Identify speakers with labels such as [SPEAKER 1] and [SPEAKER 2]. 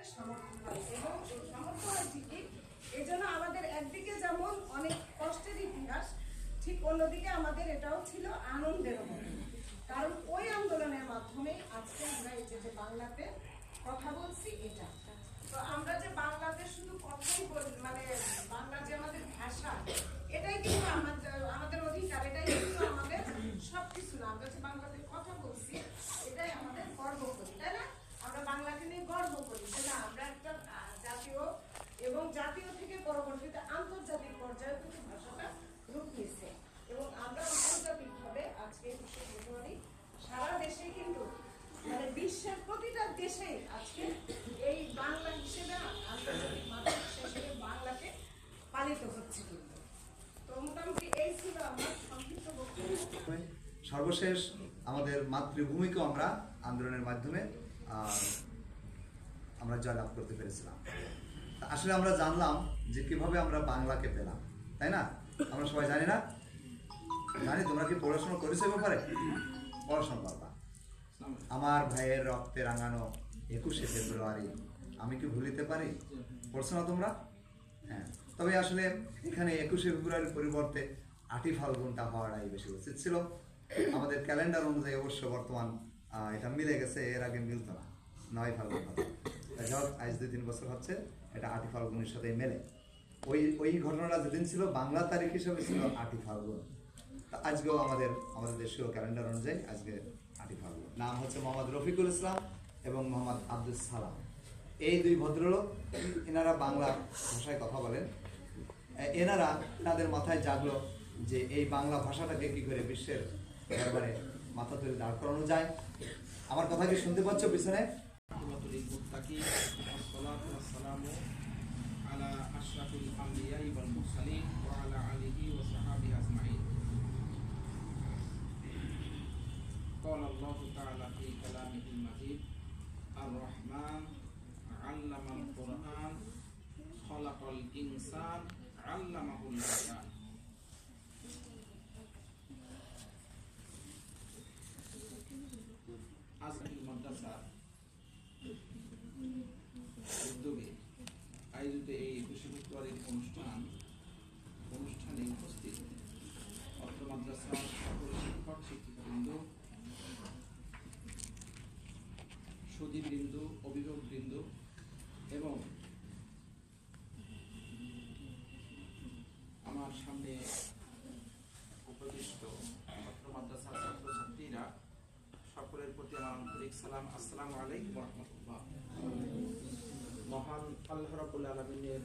[SPEAKER 1] আমাদের সমর্থন হয় এবং এই সামর্থ্য দিকে এই জন্য আমাদের একদিকে যেমন অনেক কষ্টের ইতিহাস, ঠিক অন্যদিকে আমাদের এটাও ছিল আনন্দের মতো কারণ ওই আন্দোলনের মাধ্যমে আজকে আমরা এই যে বাংলাতে কথা বলছি এটা। তো আমরা যে বাংলাতে শুধু কথাই বলি মানে বাংলা যে আমাদের ভাষা এটাই কিন্তু আমাদের আমাদের অধিকার এটাই কিন্তু আমাদের সবকিছু না আমরা যে বাংলাতে কথা বলছি এটাই আমাদের গর্ব করি তাই না আমরা বাংলাকে নিয়ে গর্ব করি যে না আমরা একটা আহ, জাতীয় এবং জাতীয় থেকে পরবর্তীতে আন্তর্জাতিক পর্যায়ে কিন্তু ভাষাটা রূপ নিয়েছে এবং আমরা আন্তর্জাতিকভাবে আজকে একুশে ফেব্রুয়ারি সারা দেশে কিন্তু মানে বিশ্বের আজকে এই বাংলা হিসেবে আন্তর্জাতিক হিসেবে বাংলাকে পালিত হচ্ছে কিন্তু। তো মোটামুটি এই ছিল আমার সংক্ষিপ্ত বক্তব্য।
[SPEAKER 2] সর্বশেষ আমাদের মাতৃভূমিকেও আমরা আন্দোলনের মাধ্যমে আমরা জয়লাভ করতে পেরেছিলাম। আসলে আমরা জানলাম যে কীভাবে আমরা বাংলাকে পেলাম, তাই না? আমরা সবাই জানি না? জানি, তোমরা কি পড়াশোনা করেছ ব্যাপারে? পড়াশোনা করবা। আমার ভাইয়ের রক্তে রাঙানো একুশে ফেব্রুয়ারি আমি কি ভুলিতে পারি? পড়ছো না তোমরা? হ্যাঁ। তবে আসলে এখানে একুশে ফেব্রুয়ারির পরিবর্তে আটই ফাল্গুনটা হওয়াটাই বেশি উচিত ছিল। আমাদের ক্যালেন্ডার অনুযায়ী অবশ্য বর্তমান এটা মিলে গেছে এর আগে মিলতো না নয় ফাল্গুন যাই হোক, আজ দুই তিন বছর হচ্ছে এটা আটই ফাল্গুনের সাথে মেলে। ওই ওই ঘটনাটা যেদিন ছিল বাংলা তারিখ হিসেবে ছিল আটই ফাল্গুন। আজকেও আমাদের আমাদের দেশীয় ক্যালেন্ডার অনুযায়ী আজকে আটই ফাল্গুন নাম হচ্ছে মোহাম্মদ রফিকুল ইসলাম এবং মোহাম্মদ আব্দুল সালাম। এই দুই ভদ্রলোক, এনারা বাংলা ভাষায় কথা বলেন। এনারা তাদের মাথায় জাগলো যে এই বাংলা ভাষাটাকে কি করে বিশ্বের দরবারে মাথা তুলে দাঁড় করানো যায়। আমার কথা কি শুনতে পাচ্ছ পিছনে।
[SPEAKER 3] الله تعالى في كلامه المجيد الرحمن علم القرآن خلق الإنسان علمه البيان সুদীবৃন্দ অভিভাবকবৃন্দ এবং আমার সামনে উপবিষ্ট ছাত্র মাদ্রাসার ছাত্রছাত্রীরা, সকলের প্রতি আমার আন্তরিক সালাম। আসসালামু আলাইকুম রহমতুল্লাহ। মহান আল্লাহ রাবুল আলমিনের